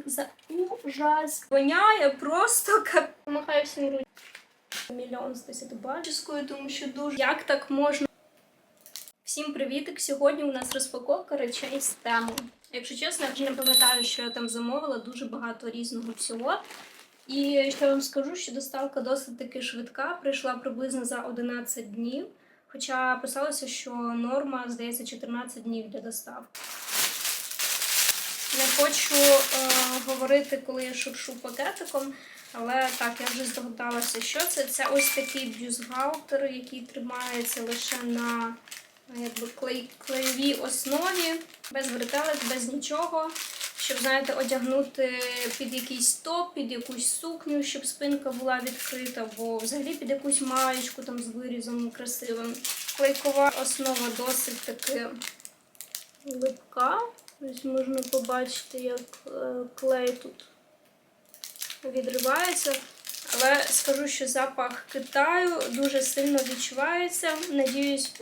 це за ужас? Воняє просто кап... Махаю всім руч. Мільйон з 10 бачискою, тому що дуже як так можна. Всім привітик! Сьогодні у нас розпаковка речей з тему. Якщо чесно, я вже не пам'ятаю, що я там замовила, дуже багато різного всього. І що я вам скажу, що доставка досить таки швидка, прийшла приблизно за 11 днів. Хоча писалося, що норма, здається, 14 днів для доставки. Не хочу е, говорити, коли я шуршу пакетиком, але так, я вже здогадалася, що це. Це ось такий бюстгальтер, який тримається лише на якби, клей, клеєвій основі, без бретелек, без нічого. Щоб, знаєте, одягнути під якийсь топ, під якусь сукню, щоб спинка була відкрита, або взагалі під якусь маєчку там з вирізом красивим. Клейкова основа досить таки липка. Ось можна побачити, як е, клей тут відривається. Але скажу, що запах Китаю дуже сильно відчувається. Надіюсь,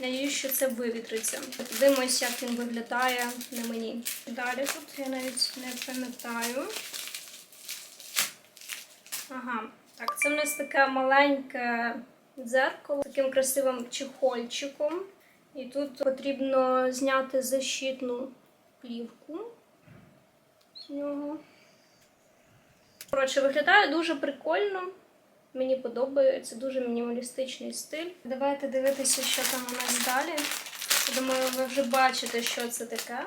надіюсь, що це вивітриться. Подивимось, як він виглядає на мені. Далі тут я навіть не пам'ятаю. Ага, так, це в нас таке маленьке дзеркало з таким красивим чехольчиком. І тут потрібно зняти защитну плівку з нього. Коротше, виглядає дуже прикольно. Мені подобається дуже мінімалістичний стиль. Давайте дивитися, що там у нас далі. Я Думаю, ви вже бачите, що це таке.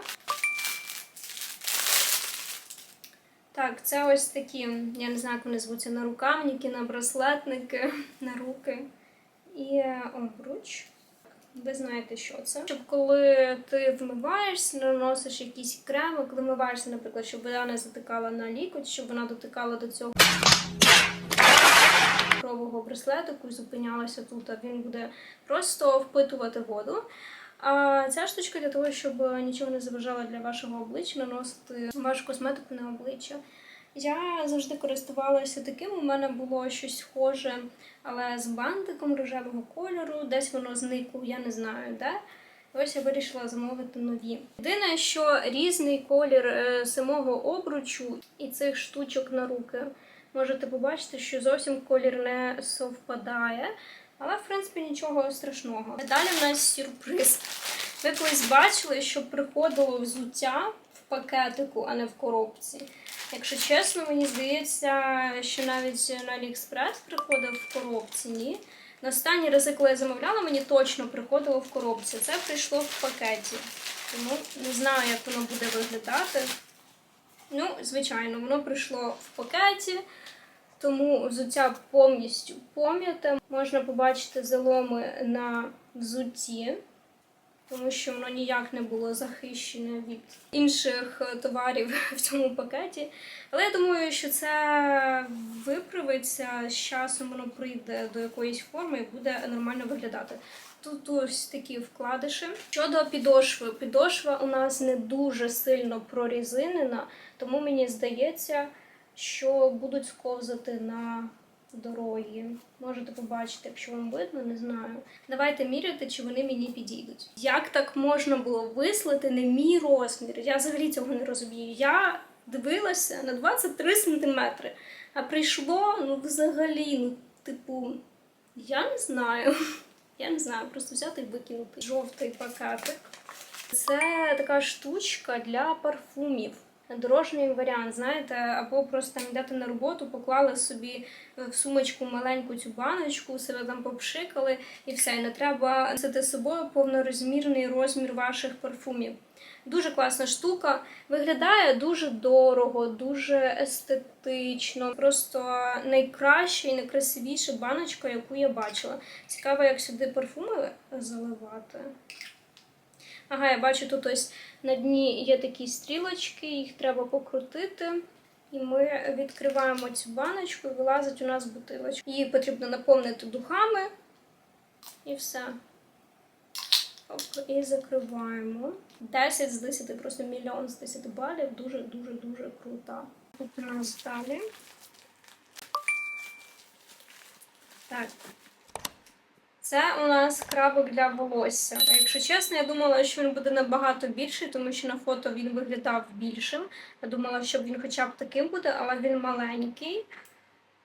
Так, це ось такі, я не знаю, як вони звуться, нарукавники, на браслетники, на руки і обруч. Ви знаєте, що це. Щоб коли ти вмиваєшся, наносиш якісь креми, коли вмиваєшся, наприклад, щоб вода не затикала на лікоть, щоб вона дотикала до цього крового браслетику і зупинялася тут, а він буде просто впитувати воду. А ця штучка для того, щоб нічого не заважало для вашого обличчя, наносити вашу косметику на обличчя. Я завжди користувалася таким. У мене було щось схоже, але з бантиком рожевого кольору. Десь воно зникло, я не знаю де. Ось я вирішила замовити нові. Єдине, що різний колір е, самого обручу і цих штучок на руки. Можете побачити, що зовсім колір не совпадає. Але, в принципі, нічого страшного. Далі в нас сюрприз. Ви колись бачили, що приходило взуття в пакетику, а не в коробці. Якщо чесно, мені здається, що навіть на AliExpress приходив в коробці, ні. На останні рази, коли я замовляла, мені точно приходило в коробці. Це прийшло в пакеті. Тому не знаю, як воно буде виглядати. Ну, звичайно, воно прийшло в пакеті, тому взуття повністю пом'яте. Можна побачити заломи на взутті, тому що воно ніяк не було захищене від інших е, товарів в цьому пакеті. Але я думаю, що це виправиться, з часом воно прийде до якоїсь форми і буде нормально виглядати. Тут ось такі вкладиші. Щодо підошви, підошва у нас не дуже сильно прорізинена, тому мені здається, що будуть сковзати на дорогі. Можете побачити, якщо вам видно, не знаю. Давайте міряти, чи вони мені підійдуть. Як так можна було вислати не мій розмір? Я взагалі цього не розумію. Я дивилася на 23 сантиметри, а прийшло ну взагалі, ну, типу, я не знаю. Я не знаю, просто взяти і викинути жовтий пакетик. Це така штучка для парфумів. Дорожній варіант, знаєте, або просто там йдете на роботу, поклали собі в сумочку маленьку цю баночку, себе там попшикали і все. І не треба носити з собою повнорозмірний розмір ваших парфумів. Дуже класна штука. Виглядає дуже дорого, дуже естетично. Просто найкраща і найкрасивіша баночка, яку я бачила. Цікаво, як сюди парфуми заливати. Ага, я бачу, тут ось на дні є такі стрілочки, їх треба покрутити. І ми відкриваємо цю баночку і вилазить у нас бутилочка. Її потрібно наповнити духами і все. Оп, і закриваємо. 10 з 10, просто мільйон з 10 балів. Дуже-дуже-дуже крута. Тут у нас далі. Так. Це у нас крабик для волосся. Якщо чесно, я думала, що він буде набагато більший, тому що на фото він виглядав більшим. Я думала, що він хоча б таким буде, але він маленький.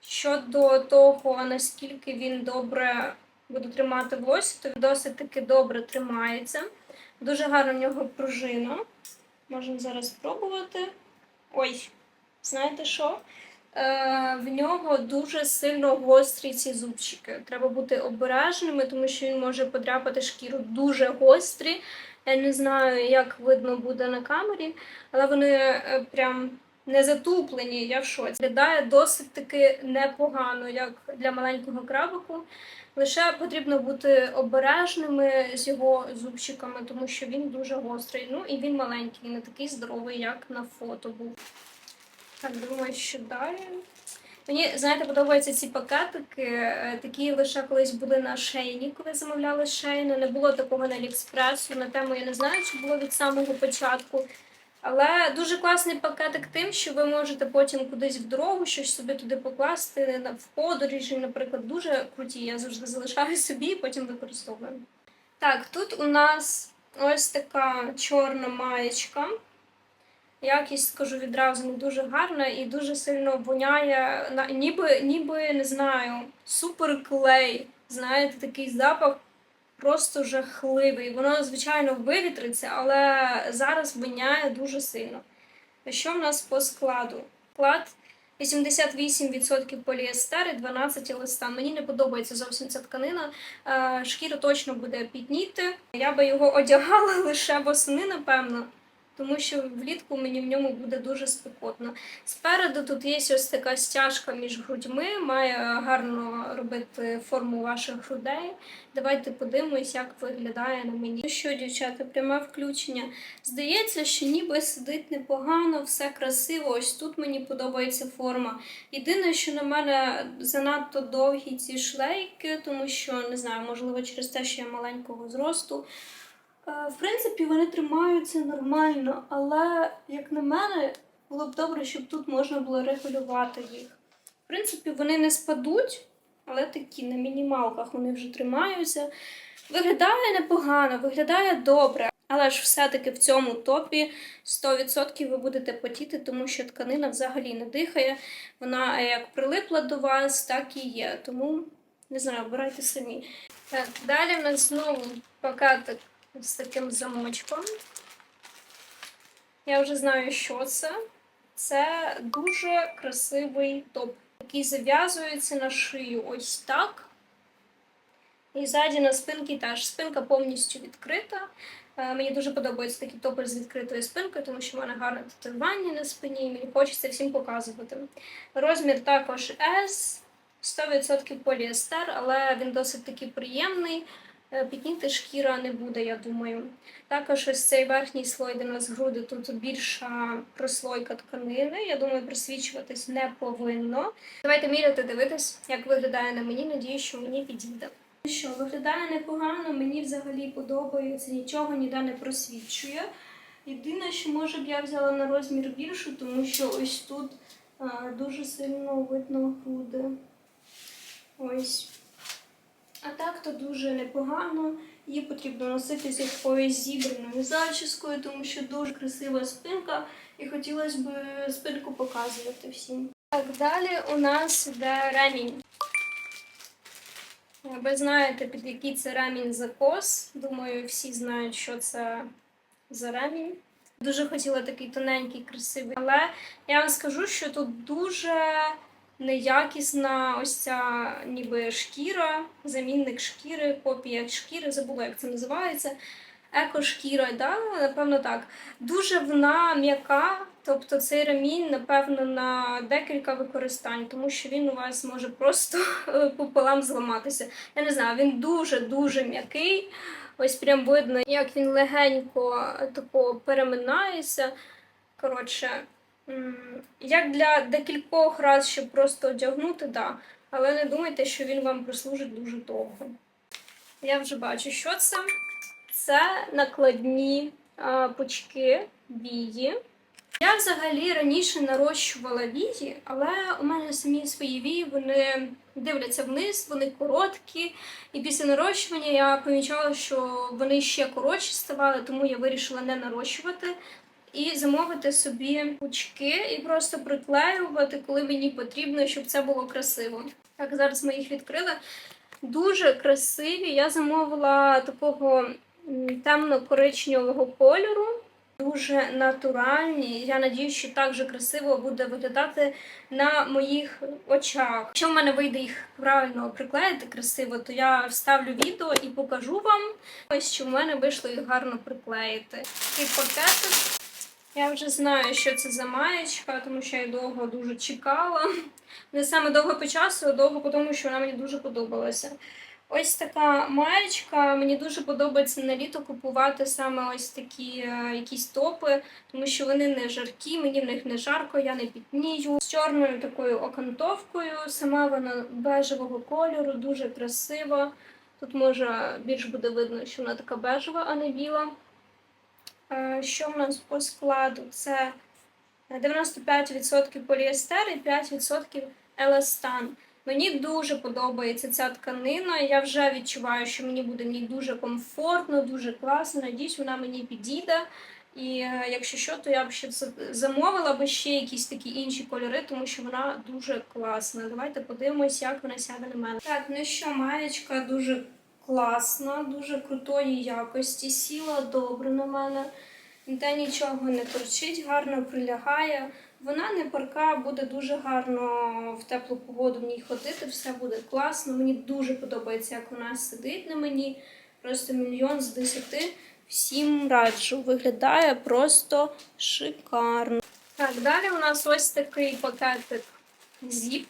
Щодо того, наскільки він добре буде тримати волосся, то він досить таки добре тримається. Дуже гарна в нього пружина. Можемо зараз спробувати. Ой, знаєте що? Е, в нього дуже сильно гострі ці зубчики. Треба бути обережними, тому що він може подряпати шкіру дуже гострі. Я не знаю, як видно буде на камері, але вони е, прям не затуплені, я в шоці. Виглядає досить таки непогано, як для маленького крабику. Лише потрібно бути обережними з його зубчиками, тому що він дуже гострий. Ну і він маленький, не такий здоровий, як на фото був. Так, думаю, що далі. Мені, знаєте, подобаються ці пакетики. е, Такі лише колись були на шейні, коли замовляли шейни. Не було такого на Аліекспресу. На тему я не знаю, чи було від самого початку. Але дуже класний пакетик тим, що ви можете потім кудись в дорогу щось собі туди покласти, в подорожі, наприклад, дуже круті. Я завжди залишаю собі і потім використовую. Так, тут у нас ось така чорна маєчка. Якість, скажу відразу, не дуже гарна і дуже сильно воняє, ніби, ніби не знаю, суперклей. Знаєте, такий запах просто жахливий. Воно, звичайно, вивітриться, але зараз воняє дуже сильно. Що в нас по складу? Склад 88% поліестер і 12 еластан. Мені не подобається зовсім ця тканина. Е, Шкіра точно буде пітніти. Я би його одягала лише восени, напевно. Тому що влітку мені в ньому буде дуже спекотно. Спереду тут є ось така стяжка між грудьми, має гарно робити форму ваших грудей. Давайте подивимось, як виглядає на мені. Ну що, дівчата, пряме включення. Здається, що ніби сидить непогано, все красиво. Ось тут мені подобається форма. Єдине, що на мене занадто довгі ці шлейки, тому що не знаю, можливо, через те, що я маленького зросту. Е, В принципі, вони тримаються нормально, але, як на мене, було б добре, щоб тут можна було регулювати їх. В принципі, вони не спадуть, але такі на мінімалках вони вже тримаються. Виглядає непогано, виглядає добре. Але ж все-таки в цьому топі 100% ви будете потіти, тому що тканина взагалі не дихає. Вона як прилипла до вас, так і є. Тому не знаю, обирайте самі. Так, далі в нас знову пакетик з таким замочком. Я вже знаю, що це. Це дуже красивий топ, який зав'язується на шию ось так. І ззаді на спинці теж спинка повністю відкрита. Е, Мені дуже подобаються такі топи з відкритою спинкою, тому що в мене гарне татуювання на спині, і мені хочеться всім показувати. Розмір також S, 100% поліестер, але він досить таки приємний. Е, шкіра не буде, я думаю. Також ось цей верхній слой, де нас груди, тут більша прослойка тканини. Я думаю, присвічуватись не повинно. Давайте міряти, дивитись, як виглядає на мені. Надію, що мені підійде. Ну Що виглядає непогано, мені взагалі подобається, нічого ніде не просвічує. Єдине, що може б я взяла на розмір більшу, тому що ось тут а, дуже сильно видно груди. Ось. А так то дуже непогано. Її потрібно носити з якоюсь зібраною зачіскою, тому що дуже красива спинка, і хотілося б спинку показувати всім. Так, далі у нас йде ремінь. Ви знаєте, під який це ремінь закос. Думаю, всі знають, що це за ремінь. Дуже хотіла такий тоненький, красивий. Але я вам скажу, що тут дуже неякісна ось ця ніби шкіра, замінник шкіри, копія шкіри, забула, як це називається. Екошкіра, да? напевно так. Дуже вона м'яка, тобто цей ремінь, напевно, на декілька використань, тому що він у вас може просто пополам зламатися. Я не знаю, він дуже-дуже м'який. Ось прям видно, як він легенько тако переминається. Коротше, як для декількох разів, щоб просто одягнути, да. Але не думайте, що він вам прослужить дуже довго. Я вже бачу, що це. Це накладні а, пучки вії. Я взагалі раніше нарощувала вії, але у мене самі свої вії вони дивляться вниз, вони короткі. І після нарощування я помічала, що вони ще коротші ставали, тому я вирішила не нарощувати. І замовити собі пучки і просто приклеювати, коли мені потрібно, щоб це було красиво. Так, зараз ми їх відкрили. Дуже красиві. Я замовила такого темно-коричневого кольору. Дуже натуральні. Я надію, що так же красиво буде виглядати на моїх очах. Якщо в мене вийде їх правильно приклеїти красиво, то я вставлю відео і покажу вам, ось що в мене вийшло їх гарно приклеїти. Такий пакетик. Я вже знаю, що це за маєчка, тому що я довго дуже чекала. Не саме довго по часу, а довго по тому, що вона мені дуже подобалася. Ось така маєчка. Мені дуже подобається на літо купувати саме ось такі е, якісь топи, тому що вони не жаркі, мені в них не жарко, я не пітнію. З чорною такою окантовкою. Сама вона бежевого кольору, дуже красива. Тут може більш буде видно, що вона така бежева, а не біла. Е, Що в нас по складу? Це 95% поліестер і 5% еластан. Мені дуже подобається ця тканина. Я вже відчуваю, що мені буде в дуже комфортно, дуже класно. Надіюсь, вона мені підійде. І е, якщо що, то я б ще замовила би ще якісь такі інші кольори, тому що вона дуже класна. Давайте подивимось, як вона сяде на мене. Так, ну що, маєчка дуже класна, дуже крутої якості. Сіла добре на мене. Ніде нічого не торчить, гарно прилягає. Вона не парка, буде дуже гарно в теплу погоду в ній ходити, все буде класно. Мені дуже подобається, як вона сидить на мені. Просто мільйон з десяти. Всім раджу. Виглядає просто шикарно. Так, далі у нас ось такий пакетик зіп.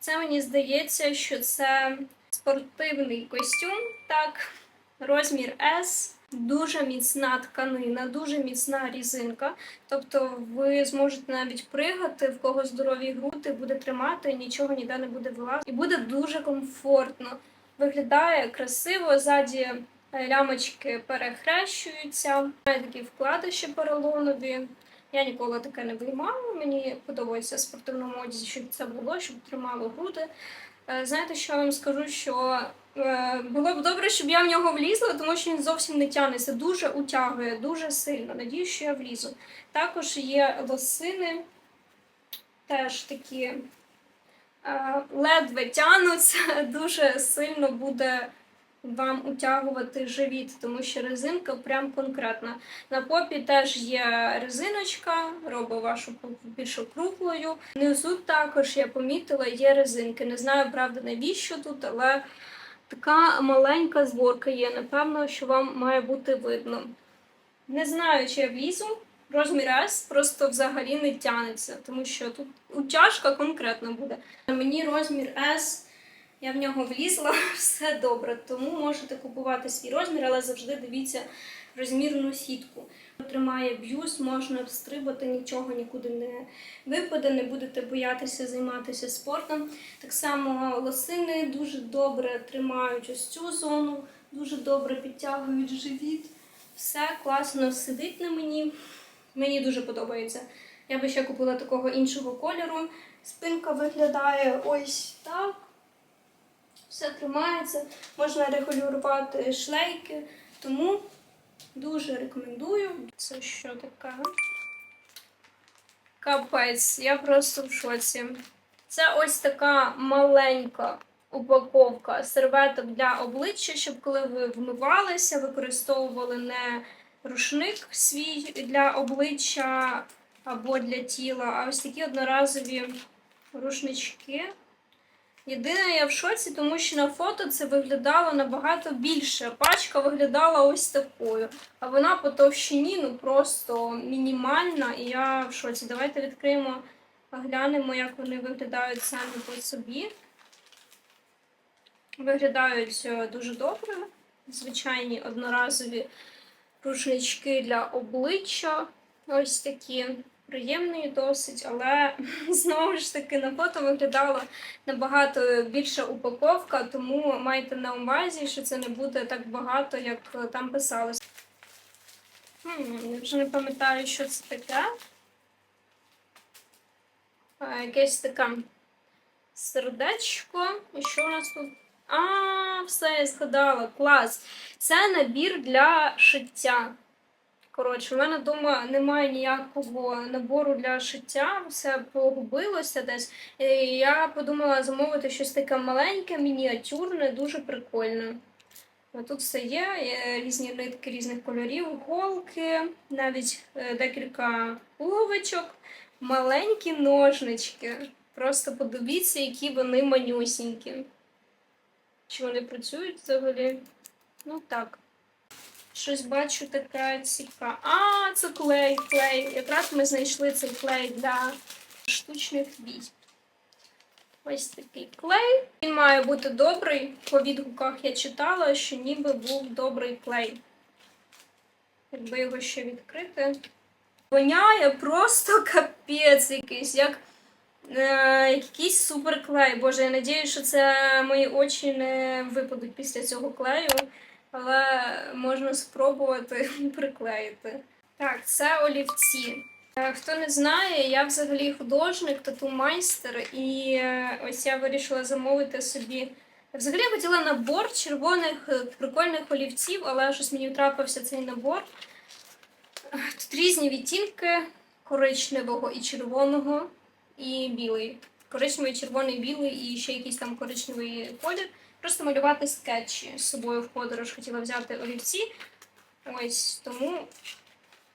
Це мені здається, що це спортивний костюм. Так, розмір S. Дуже міцна тканина, дуже міцна різинка. Тобто ви зможете навіть пригати, в кого здорові груди, буде тримати, нічого ніде не буде вилазити. І буде дуже комфортно. Виглядає красиво, ззаді е, лямочки перехрещуються. Має такі вкладиші поролонові. Я ніколи таке не виймала. Мені подобається спортивному одязі, щоб це було, щоб тримало груди. Е, Знаєте, що я вам скажу, що е, було б добре, щоб я в нього влізла, тому що він зовсім не тягнеться, дуже утягує, дуже сильно. Надіюсь, що я влізу. Також є лосини, теж такі е, ледве тянуться, дуже сильно буде вам утягувати живіт, тому що резинка прям конкретна. На попі теж є резиночка, робить вашу попу більш округлою. Внизу також я помітила, є резинки. Не знаю, правда, навіщо тут, але така маленька зборка є. Напевно, що вам має бути видно. Не знаю, чи я влізу. Розмір S просто взагалі не тянеться, тому що тут утяжка конкретно буде. Мені розмір S, я в нього влізла, все добре. Тому можете купувати свій розмір, але завжди дивіться розмірну сітку. Тримає б'юз, можна встрибати, нічого нікуди не випаде, не будете боятися займатися спортом. Так само лосини дуже добре тримають ось цю зону, дуже добре підтягують живіт. Все класно сидить на мені. Мені дуже подобається. Я би ще купила такого іншого кольору. Спинка виглядає ось так. Все тримається, можна регулювати шлейки, тому дуже рекомендую. Це що таке? Капець, я просто в шоці. Це ось така маленька упаковка серветок для обличчя, щоб коли ви вмивалися, використовували не рушник свій для обличчя або для тіла, а ось такі одноразові рушнички. Єдине, я в шоці, тому що на фото це виглядало набагато більше. Пачка виглядала ось такою. А вона по товщині ну просто мінімальна, і я в шоці. Давайте відкриємо, глянемо, як вони виглядають самі по собі. Виглядають е, дуже добре. Звичайні одноразові рушнички для обличчя. Ось такі приємні досить, але знову ж таки на фото виглядало набагато більша упаковка, тому майте на увазі, що це не буде так багато, як там писалось. Хм, я вже не пам'ятаю, що це таке. якесь таке сердечко. І що у нас тут? А, все, я згадала. Клас. Це набір для шиття. Коротше, в мене вдома немає ніякого набору для шиття, все погубилося десь. І я подумала замовити щось таке маленьке, мініатюрне, дуже прикольне. Тут все є, є різні нитки різних кольорів, голки, навіть е, декілька пуловичок, маленькі ножнички. Просто подивіться, які вони манюсінькі. Чи вони працюють взагалі? Ну так. Щось бачу таке цікаве. А, це клей, клей. Якраз ми знайшли цей клей для штучних вій. Ось такий клей. Він має бути добрий. По відгуках я читала, що ніби був добрий клей. Якби його ще відкрити. Воняє просто капець якийсь, як е, якийсь суперклей. Боже, я надіюсь, що це мої очі не випадуть після цього клею, але можна спробувати приклеїти. Так, це олівці. Е, Хто не знає, я взагалі художник, тату-майстер, і е, ось я вирішила замовити собі. Взагалі я хотіла набор червоних е, прикольних олівців, але щось мені трапився цей набор. Тут різні відтінки коричневого і червоного, і білий. Коричневий, червоний, білий і ще якийсь там коричневий колір. Просто малювати скетчі з собою в подорож хотіла взяти олівці. Ось тому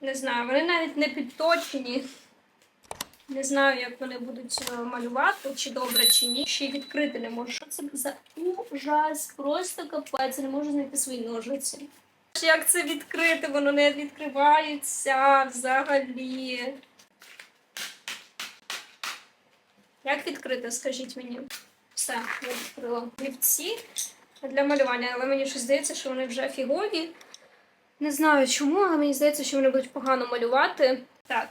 не знаю, вони навіть не підточені. Не знаю, як вони будуть е, малювати, чи добре, чи ні. Ще й відкрити не можу. Що це за ужас? Просто капець, не можу знайти свої ножиці. Як це відкрити? Воно не відкривається взагалі. Як відкрити, скажіть мені? Все, я відкрила олівці для малювання, але мені щось здається, що вони вже фігові. Не знаю чому, але мені здається, що вони будуть погано малювати. Так,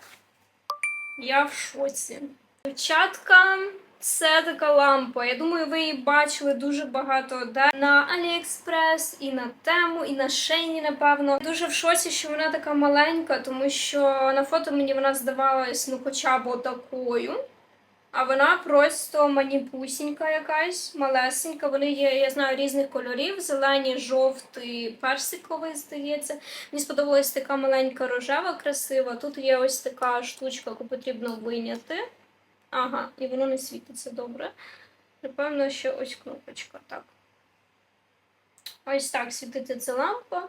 я в шоці. Дівчатка, це така лампа. Я думаю, ви її бачили дуже багато де на AliExpress, і на тему, і на шейні, напевно. Дуже в шоці, що вона така маленька, тому що на фото мені вона здавалась ну хоча б отакою. А вона просто маніпусінька якась, малесенька. Вони є, я знаю, різних кольорів: зелені, жовтий, персиковий, здається. Мені сподобалась така маленька рожева, красива. Тут є ось така штучка, яку потрібно виняти. Ага, і воно не світиться добре. Напевно, що ось кнопочка. Так. Ось так світиться ця лампа.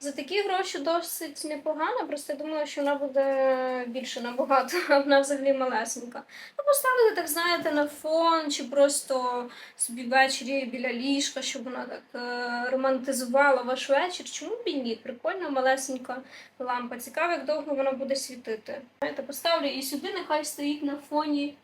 За такі гроші досить непогано, просто я думала, що вона буде більше набагато, а вона взагалі малесенька. Ну, поставити, так знаєте, на фон, чи просто собі ввечері біля ліжка, щоб вона так е, романтизувала ваш вечір. Чому б і ні? Прикольна малесенька лампа. Цікаво, як довго вона буде світити. Знаєте, поставлю і сюди, нехай стоїть на фоні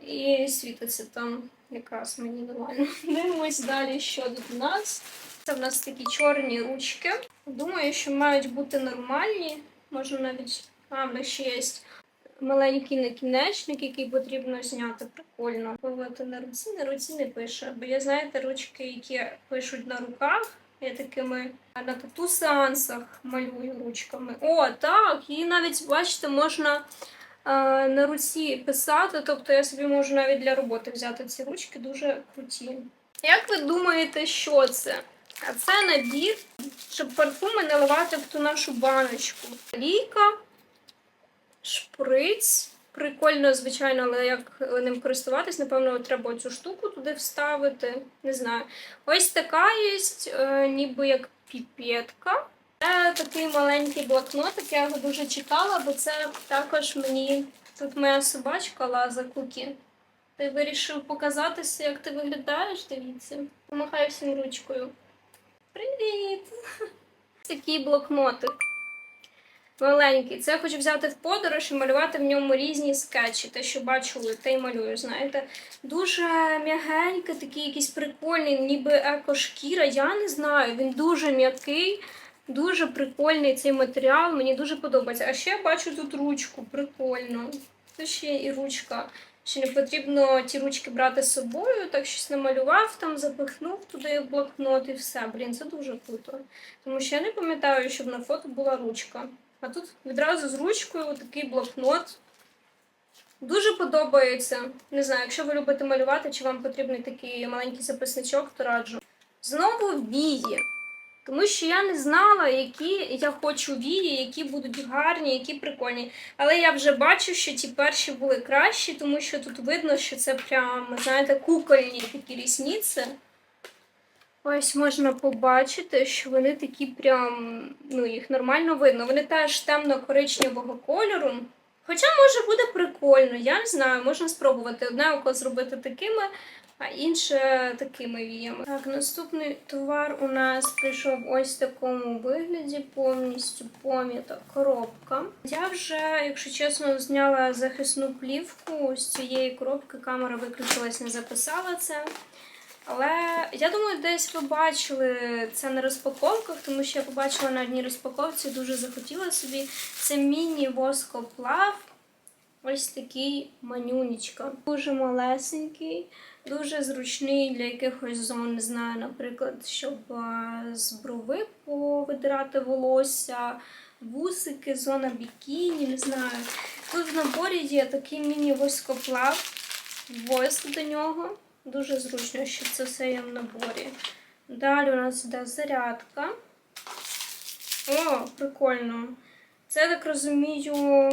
і світиться там якраз мені нормально. Дивимось далі, що тут у нас. Це в нас такі чорні ручки. Думаю, що мають бути нормальні. Можна навіть. А, в них ще є маленький накінечник, який потрібно зняти. Прикольно. Пливати на руці, на руці не пише. Бо я знаєте, ручки, які пишуть на руках. Я такими на тату сеансах малюю ручками. О, так! І навіть, бачите, можна е, на руці писати. Тобто я собі можу навіть для роботи взяти ці ручки дуже круті. Як ви думаєте, що це? А це набір, щоб парфуми наливати в ту нашу баночку. Лійка, шприц. Прикольно, звичайно, але як ним користуватись, напевно, треба цю штуку туди вставити. Не знаю. Ось така є, е, ніби як піпетка. Це такий маленький блокнотик, я його дуже чекала, бо це також мені тут моя собачка Лаза Кукі. Ти вирішив показатися, як ти виглядаєш, дивіться. Помахаю всім ручкою. Привіт! Такий блокнотик. Маленький. Це я хочу взяти в подорож і малювати в ньому різні скетчі. Те, що бачу, те й малюю, знаєте. Дуже м'ягенький, такий якийсь прикольний, ніби екошкіра. Я не знаю, він дуже м'який, дуже прикольний цей матеріал. Мені дуже подобається. А ще я бачу тут ручку, прикольно. Тут ще і ручка. Ще не потрібно ті ручки брати з собою, так щось намалював, там запихнув туди блокнот і все. Блін, це дуже круто. Тому що я не пам'ятаю, щоб на фото була ручка. А тут відразу з ручкою такий блокнот. Дуже подобається. Не знаю, якщо ви любите малювати, чи вам потрібний такий маленький записничок, то раджу. Знову вії. Тому що я не знала, які я хочу вії, які будуть гарні, які прикольні. Але я вже бачу, що ті перші були кращі, тому що тут видно, що це прям, знаєте, кукольні такі рісниці. Ось можна побачити, що вони такі прям, ну, їх нормально видно. Вони теж темно-коричневого кольору. Хоча, може, буде прикольно, я не знаю, можна спробувати одне око зробити такими, а інше такими віями. Так, наступний товар у нас прийшов ось в такому вигляді, повністю пом'ята коробка. Я вже, якщо чесно, зняла захисну плівку з цієї коробки. Камера виключилась, не записала це. Але я думаю, десь ви бачили це на розпаковках, тому що я побачила на одній розпаковці, дуже захотіла собі. Це міні-воскоплав. Ось такий манюнічка. Дуже малесенький, дуже зручний для якихось зон, не знаю, наприклад, щоб з брови повидирати волосся, вусики, зона бікіні, не знаю. Тут в наборі є такий міні-воскоплав, воск до нього. Дуже зручно, що це все є в наборі. Далі у нас йде зарядка. О, прикольно. Це, я так розумію,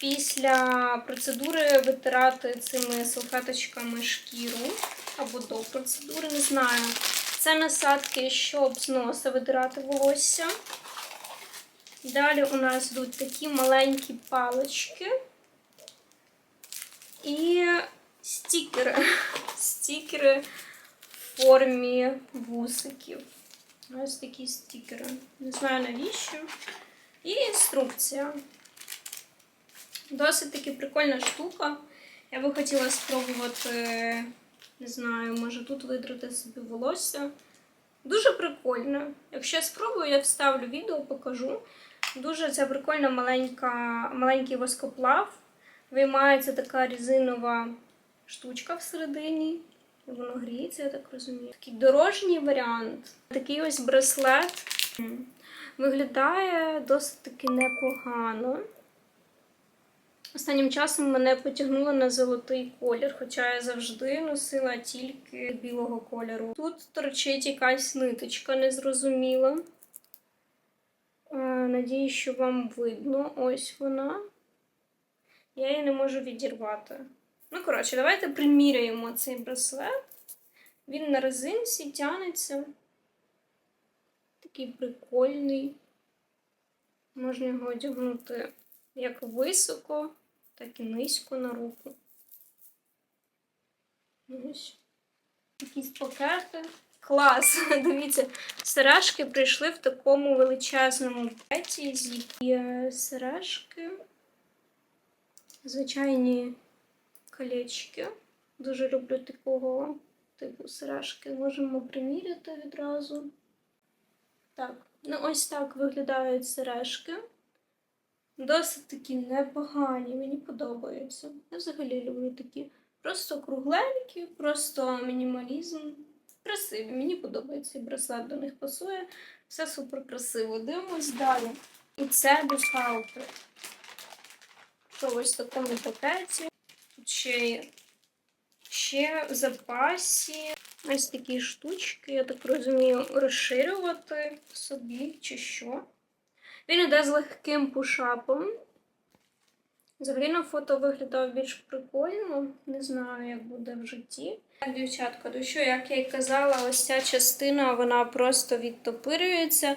після процедури витирати цими салфеточками шкіру. Або до процедури, не знаю. Це насадки, щоб з носа видирати волосся. Далі у нас йдуть такі маленькі палички. І стікери. Стікери в формі вусиків. Ось такі стікери. Не знаю навіщо. І інструкція. Досить таки прикольна штука. Я би хотіла спробувати, не знаю, може тут видрати собі волосся. Дуже прикольно. Якщо я спробую, я вставлю відео, покажу. Дуже ця прикольна маленька, маленький воскоплав. Виймається така резинова штучка всередині. І воно гріється, я так розумію. Такий дорожній варіант. Такий ось браслет. Виглядає досить таки непогано. Останнім часом мене потягнуло на золотий колір, хоча я завжди носила тільки білого кольору. Тут торчить якась ниточка незрозуміла. Е, Надіюсь, що вам видно. Ось вона. Я її не можу відірвати. Ну, коротше, давайте приміряємо цей браслет. Він на резинці тянеться. Такий прикольний. Можна його одягнути як високо, так і низько на руку. Ось. Якісь пакети. Клас! Дивіться, сережки прийшли в такому величезному пакеті. Є сережки. Звичайні колечки. Дуже люблю такого типу сережки. Можемо приміряти відразу. Так, ну ось так виглядають сережки. Досить такі непогані, мені подобаються. Я взагалі люблю такі просто кругленькі, просто мінімалізм. Красиві, мені подобається і браслет до них пасує. Все супер красиво. Дивимось далі. І це бюстгальтер. Що ось в такому пакеті. Ще ще в запасі ось такі штучки, я так розумію, розширювати собі чи що. Він іде з легким пушапом. Взагалі на фото виглядав більш прикольно. Не знаю, як буде в житті. Так, дівчатка, то що, як я й казала, ось ця частина вона просто відтопирюється.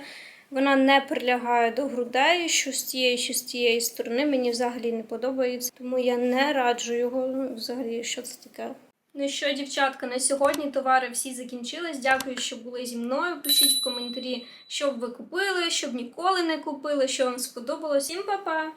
Вона не прилягає до грудей, що з тієї, що з тієї сторони. Мені взагалі не подобається, тому я не раджу його. Ну, взагалі, що це таке. Ну що, дівчатка, на сьогодні товари всі закінчились. Дякую, що були зі мною. Пишіть в коментарі, що б ви купили, що б ніколи не купили, що вам сподобалось. Всім па-па!